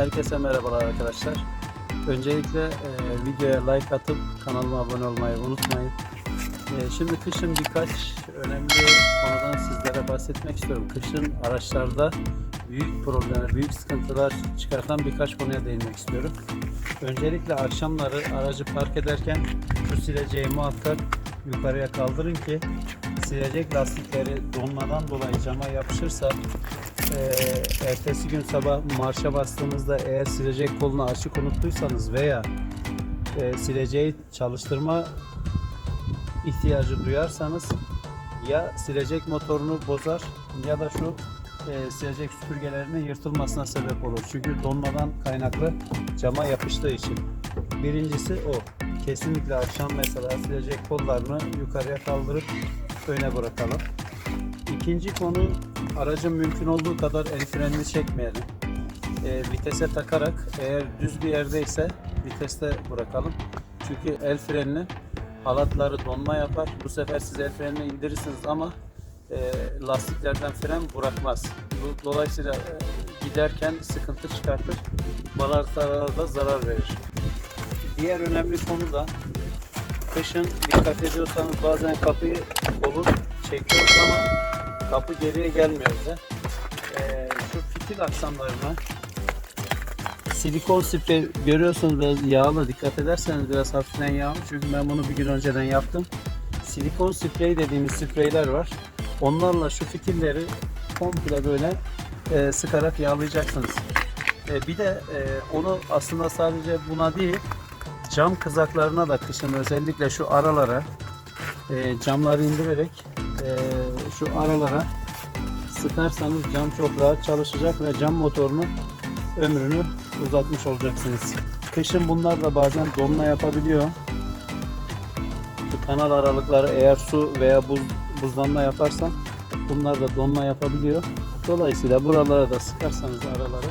Herkese merhabalar arkadaşlar. Öncelikle e, videoya like atıp kanalıma abone olmayı unutmayın. E, şimdi kışın birkaç önemli konudan sizlere bahsetmek istiyorum. Kışın araçlarda büyük problemler, büyük sıkıntılar çıkartan birkaç konuya değinmek istiyorum. Öncelikle akşamları aracı park ederken şu sileceği muhakkak yukarıya kaldırın ki silecek lastikleri donmadan dolayı cama yapışırsa Eee, ertesi gün sabah marşa bastığınızda eğer silecek kolunu açık unuttuysanız veya eee, sileceği çalıştırma ihtiyacı duyarsanız ya silecek motorunu bozar ya da şu eee, silecek süpürgelerinin yırtılmasına sebep olur. Çünkü donmadan kaynaklı cama yapıştığı için. Birincisi o. Kesinlikle akşam mesela silecek kollarını yukarıya kaldırıp öne bırakalım. İkinci konu aracın mümkün olduğu kadar el frenini çekmeyelim. E, vitese takarak eğer düz bir yerdeyse viteste bırakalım. Çünkü el frenini halatları donma yapar. Bu sefer siz el frenini indirirsiniz ama e, lastiklerden fren bırakmaz. Dolayısıyla e, giderken sıkıntı çıkartır. Balarlara da zarar verir. Diğer önemli konu da kışın dikkat ediyorsanız bazen kapıyı kolu çekiyoruz ama kapı geriye gelmiyor. Ee, şu fitil aksamlarına silikon sprey görüyorsunuz biraz yağlı dikkat ederseniz biraz hafiften yağlı çünkü ben bunu bir gün önceden yaptım. Silikon sprey dediğimiz spreyler var. Onlarla şu fitilleri komple böyle e, sıkarak yağlayacaksınız. E, bir de e, onu aslında sadece buna değil cam kızaklarına da kışın özellikle şu aralara e, camları indirerek e, şu aralara sıkarsanız cam çok rahat çalışacak ve cam motorunun ömrünü uzatmış olacaksınız. Kışın bunlar da bazen donma yapabiliyor. Şu kanal aralıkları eğer su veya buz, buzlanma yaparsa bunlar da donma yapabiliyor. Dolayısıyla buralara da sıkarsanız aralara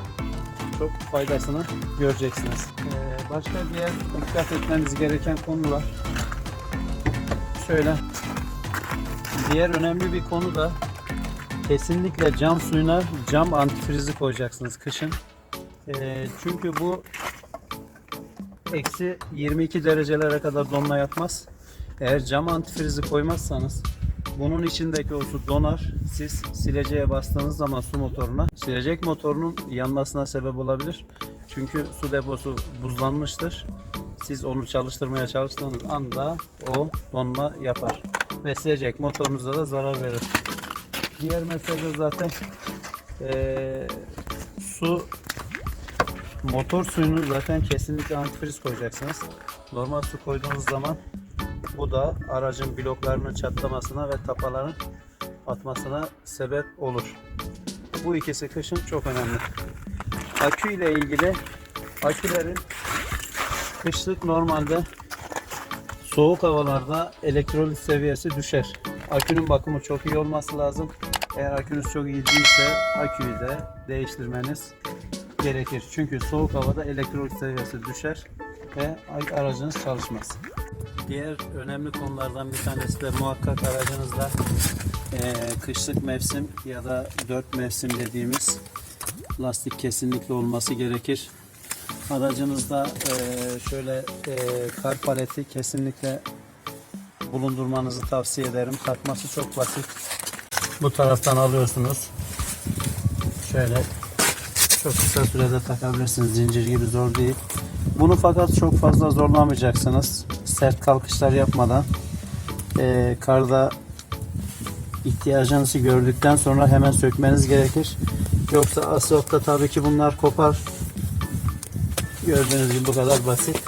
çok faydasını göreceksiniz. Ee, başka diğer dikkat etmemiz gereken konular şöyle diğer önemli bir konu da kesinlikle cam suyuna cam antifrizi koyacaksınız kışın. Ee, çünkü bu eksi 22 derecelere kadar donma yapmaz. Eğer cam antifrizi koymazsanız bunun içindeki o su donar. Siz sileceğe bastığınız zaman su motoruna silecek motorunun yanmasına sebep olabilir. Çünkü su deposu buzlanmıştır. Siz onu çalıştırmaya çalıştığınız anda o donma yapar. Ve silecek motorunuza da zarar verir. Diğer mesele zaten eee, su motor suyunu zaten kesinlikle antifriz koyacaksınız. Normal su koyduğunuz zaman bu da aracın bloklarının çatlamasına ve tapaların atmasına sebep olur. Bu ikisi kışın çok önemli. Akü ile ilgili akülerin kışlık normalde soğuk havalarda elektrolit seviyesi düşer. Akünün bakımı çok iyi olması lazım. Eğer akünüz çok iyi değilse aküyü de değiştirmeniz gerekir. Çünkü soğuk havada elektrolit seviyesi düşer ve aracınız çalışmaz. Diğer önemli konulardan bir tanesi de muhakkak aracınızda eee, kışlık mevsim ya da dört mevsim dediğimiz lastik kesinlikle olması gerekir. Aracınızda eee, şöyle eee, kar paleti kesinlikle bulundurmanızı tavsiye ederim. Takması çok basit. Bu taraftan alıyorsunuz. Şöyle çok kısa sürede takabilirsiniz. Zincir gibi zor değil. Bunu fakat çok fazla zorlamayacaksınız. Sert kalkışlar yapmadan. Eee, karda ihtiyacınızı gördükten sonra hemen sökmeniz gerekir. Yoksa asfaltta tabii ki bunlar kopar. Gördüğünüz gibi bu kadar basit.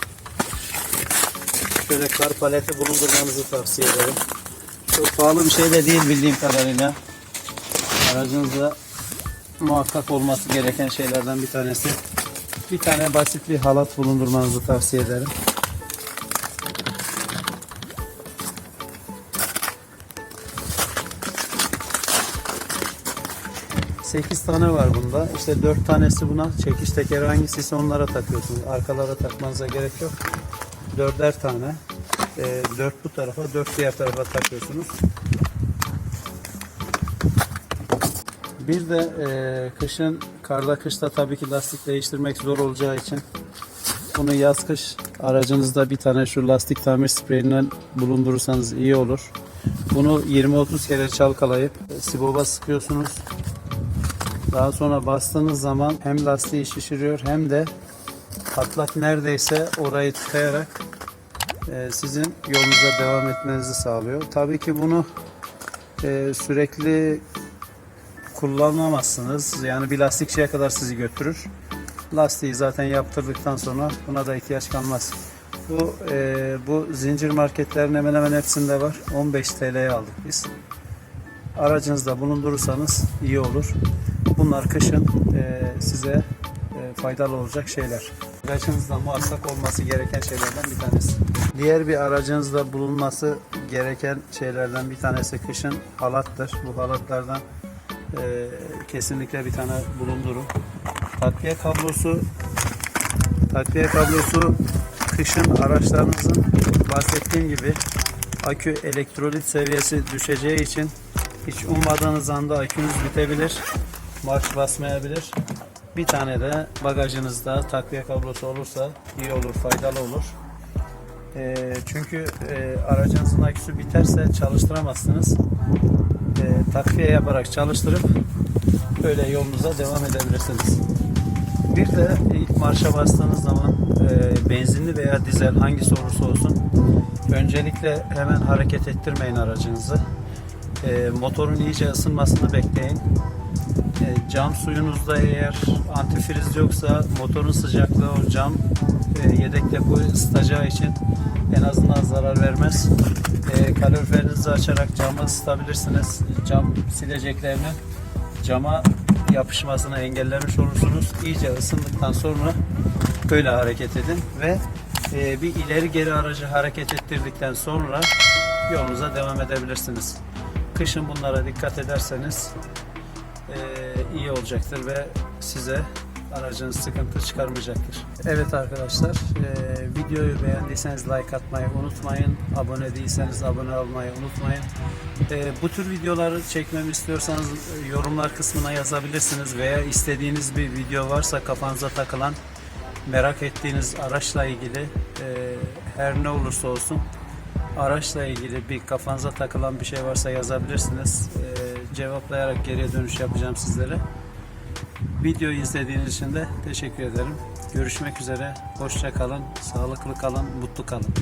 Şöyle kar paleti bulundurmanızı tavsiye ederim. Çok pahalı bir şey de değil bildiğim kadarıyla. Aracınızda muhakkak olması gereken şeylerden bir tanesi. Bir tane basit bir halat bulundurmanızı tavsiye ederim. Sekiz tane var bunda. İşte dört tanesi buna. Çekiş tekeri hangisi onlara takıyorsunuz. Arkalara takmanıza gerek yok. Dörder tane. Ee, dört bu tarafa, dört diğer tarafa takıyorsunuz. Bir de e, kışın Karda kışta tabii ki lastik değiştirmek zor olacağı için bunu yaz kış aracınızda bir tane şu lastik tamir spreyinden bulundurursanız iyi olur. Bunu 20-30 kere çalkalayıp e, siboba sıkıyorsunuz. Daha sonra bastığınız zaman hem lastiği şişiriyor hem de patlak neredeyse orayı tıkayarak e, sizin yolunuza devam etmenizi sağlıyor. Tabii ki bunu e, sürekli kullanamazsınız. Yani bir lastik şeye kadar sizi götürür. Lastiği zaten yaptırdıktan sonra buna da ihtiyaç kalmaz. Bu e, bu zincir marketlerin hemen hemen hepsinde var. 15 TL'ye aldık biz. Aracınızda bulundurursanız iyi olur. Bunlar kışın e, size e, faydalı olacak şeyler. Aracınızda muhakkak olması gereken şeylerden bir tanesi. Diğer bir aracınızda bulunması gereken şeylerden bir tanesi kışın halattır. Bu halatlardan e, kesinlikle bir tane bulundurun. Takviye kablosu takviye kablosu kışın araçlarınızın bahsettiğim gibi akü elektrolit seviyesi düşeceği için hiç ummadığınız anda akünüz bitebilir. Marş basmayabilir. Bir tane de bagajınızda takviye kablosu olursa iyi olur, faydalı olur. E, çünkü e, aracınızın aküsü biterse çalıştıramazsınız. E, takviye yaparak çalıştırıp böyle yolunuza devam edebilirsiniz. Bir de ilk marşa bastığınız zaman e, benzinli veya dizel hangisi olursa olsun öncelikle hemen hareket ettirmeyin aracınızı. E, motorun iyice ısınmasını bekleyin. E, cam suyunuzda eğer antifriz yoksa motorun sıcaklığı o cam e, yedek depoyu ısıtacağı için en azından zarar vermez. E, kaloriferinizi açarak camı ısıtabilirsiniz. Cam sileceklerini cama yapışmasını engellemiş olursunuz. İyice ısındıktan sonra böyle hareket edin ve e, bir ileri geri aracı hareket ettirdikten sonra yolunuza devam edebilirsiniz. Kışın bunlara dikkat ederseniz e, iyi olacaktır ve size aracınız sıkıntı çıkarmayacaktır. Evet arkadaşlar, e, videoyu beğendiyseniz like atmayı unutmayın. Abone değilseniz abone olmayı unutmayın. E, bu tür videoları çekmemi istiyorsanız yorumlar kısmına yazabilirsiniz veya istediğiniz bir video varsa kafanıza takılan merak ettiğiniz araçla ilgili e, her ne olursa olsun araçla ilgili bir kafanıza takılan bir şey varsa yazabilirsiniz. E, cevaplayarak geriye dönüş yapacağım sizlere. Videoyu izlediğiniz için de teşekkür ederim. Görüşmek üzere. Hoşça kalın, sağlıklı kalın, mutlu kalın.